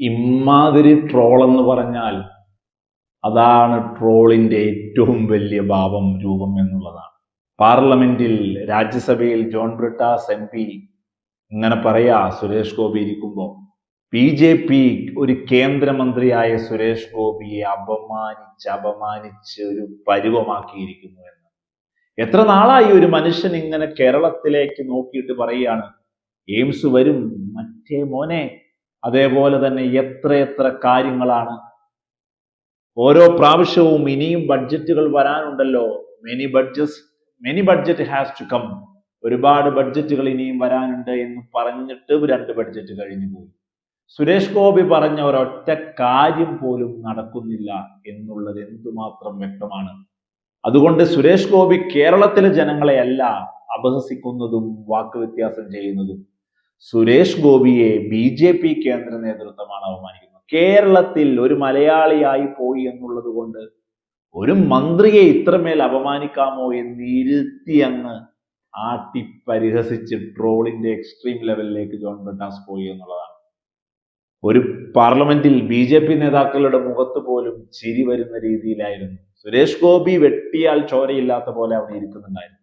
ഇമാതിരി ട്രോൾ എന്ന് പറഞ്ഞാൽ അതാണ് ട്രോളിന്റെ ഏറ്റവും വലിയ ഭാവം രൂപം എന്നുള്ളതാണ്. പാർലമെന്റിൽ രാജ്യസഭയിൽ ജോൺ ബ്രിട്ടാസ് എം പി ഇങ്ങനെ പറയാ സുരേഷ് ഗോപി ഇരിക്കുമ്പോൾ ബി ജെ പി ഒരു കേന്ദ്രമന്ത്രിയായ സുരേഷ് ഗോപിയെ അപമാനിച്ച് അപമാനിച്ച് ഒരു പരുവമാക്കിയിരിക്കുന്നു എന്ന്. എത്ര നാളായി ഒരു മനുഷ്യൻ ഇങ്ങനെ കേരളത്തിലേക്ക് നോക്കിയിട്ട് പറയുകയാണ് എയിംസ് വരും മറ്റേ മോനെ അതേപോലെ തന്നെ എത്ര എത്ര കാര്യങ്ങളാണ്. ഓരോ പ്രാവശ്യവും ഇനിയും ബഡ്ജറ്റുകൾ വരാനുണ്ടല്ലോ. Many budges many budget has to come ഒരുപാട് ബഡ്ജറ്റുകൾ ഇനിയും വരാനുണ്ട് എന്ന് പറഞ്ഞിട്ട് രണ്ട് ബഡ്ജറ്റ് കഴിഞ്ഞു പോയി. സുരേഷ് ഗോപി പറഞ്ഞ ഒരൊറ്റ കാര്യം പോലും നടക്കുന്നില്ല എന്നുള്ളത് എന്തുമാത്രം വ്യക്തമാണ്. അതുകൊണ്ട് സുരേഷ് ഗോപി കേരളത്തിലെ ജനങ്ങളെയല്ല അപഹസിക്കുന്നതും വാക്കുവ്യത്യാസം ചെയ്യുന്നതും സുരേഷ് ഗോപിയെ ബി ജെ പി കേന്ദ്ര നേതൃത്വമാണ് അവമാനിക്കുന്നത് കേരളത്തിൽ ഒരു മലയാളിയായി പോയി എന്നുള്ളത് കൊണ്ട് ഒരു മന്ത്രിയെ ഇത്രമേൽ അപമാനിക്കാമോ എന്ന് ഇരുത്തി അങ്ങ് ആട്ടി പരിഹസിച്ച് ട്രോളിന്റെ എക്സ്ട്രീം ലെവലിലേക്ക് ജോൺ ബ്രിട്ടാസ് പോയി എന്നുള്ളതാണ്. ഒരു പാർലമെന്റിൽ ബി ജെ പി നേതാക്കളുടെ മുഖത്ത് പോലും ചിരി വരുന്ന രീതിയിലായിരുന്നു. സുരേഷ് ഗോപി വെട്ടിയാൽ ചോരയില്ലാത്ത പോലെ അവിടെ ഇരിക്കുന്നുണ്ടായിരുന്നു.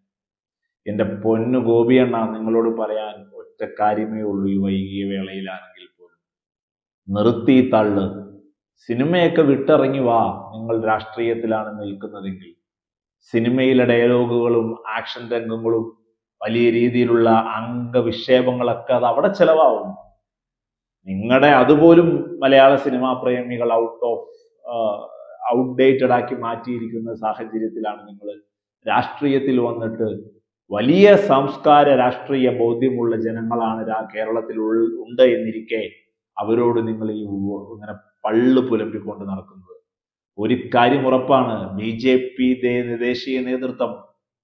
എന്റെ പൊന്നു ഗോപിയണ്ണ നിങ്ങളോട് പറയാൻ ഒറ്റ കാര്യമേ ഉള്ളൂ ഈ വൈകിയ വേളയിലാണെങ്കിൽ പോലും. നിർത്തി തള്ള്. സിനിമയൊക്കെ വിട്ടിറങ്ങി വാ. നിങ്ങൾ രാഷ്ട്രീയത്തിലാണ് നിൽക്കുന്നതെങ്കിൽ. സിനിമയിലെ ഡയലോഗുകളും ആക്ഷൻ രംഗങ്ങളും വലിയ രീതിയിലുള്ള അംഗവിക്ഷേപങ്ങളൊക്കെ അത് അവിടെ ചെലവാകും നിങ്ങളുടെ അതുപോലും മലയാള സിനിമാ പ്രേമികൾ ഔട്ട് ഓഫ് ഔട്ട്ഡേറ്റഡ് ആക്കി മാറ്റിയിരിക്കുന്ന സാഹചര്യത്തിലാണ് നിങ്ങൾ രാഷ്ട്രീയത്തിൽ വന്നിട്ട് വലിയ സംസ്കാര രാഷ്ട്രീയ ബോധ്യമുള്ള ജനങ്ങളാണ് കേരളത്തിൽ ഉണ്ട് എന്നിരിക്കെ അവരോട് നിങ്ങൾ ഈ ഇങ്ങനെ പള്ളു പുലമ്പിക്കൊണ്ട് നടക്കുന്നത്. ഒരു കാര്യം ഉറപ്പാണ്. ബി ജെ പി ദേശീയ നേതൃത്വം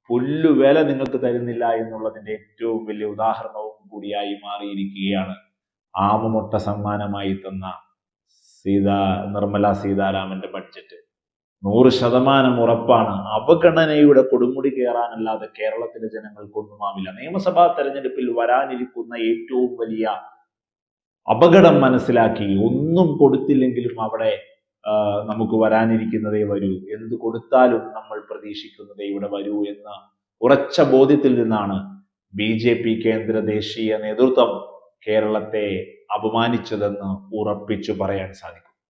പുല്ലുവേല നിങ്ങൾക്ക് തരുന്നില്ല എന്നുള്ളതിന്റെ ഏറ്റവും വലിയ ഉദാഹരണവും കൂടിയായി മാറിയിരിക്കുകയാണ്. ആമുമൊട്ട സമ്മാനമായി തന്ന സീതാ നിർമ്മല സീതാരാമന്റെ ബഡ്ജറ്റ് നൂറ് ശതമാനം ഉറപ്പാണ്. അവഗണനയുടെ കൊടുമുടി കയറാനല്ലാതെ കേരളത്തിലെ ജനങ്ങൾക്കൊന്നുമാവില്ല നിയമസഭാ തെരഞ്ഞെടുപ്പിൽ വരാനിരിക്കുന്ന ഏറ്റവും വലിയ അപകടം മനസ്സിലാക്കി ഒന്നും കൊടുത്തില്ലെങ്കിലും അവിടെ നമുക്ക് വരാനിരിക്കുന്നതേ വരൂ. എന്ത് കൊടുത്താലും നമ്മൾ പ്രതീക്ഷിക്കുന്നതേ ഇവിടെ വരൂ എന്ന ഉറച്ച ബോധ്യത്തിൽ നിന്നാണ് ബി ജെ പി കേന്ദ്ര ദേശീയ നേതൃത്വം കേരളത്തെ അപമാനിച്ചതെന്ന് ഉറപ്പിച്ചു പറയാൻ സാധിക്കും.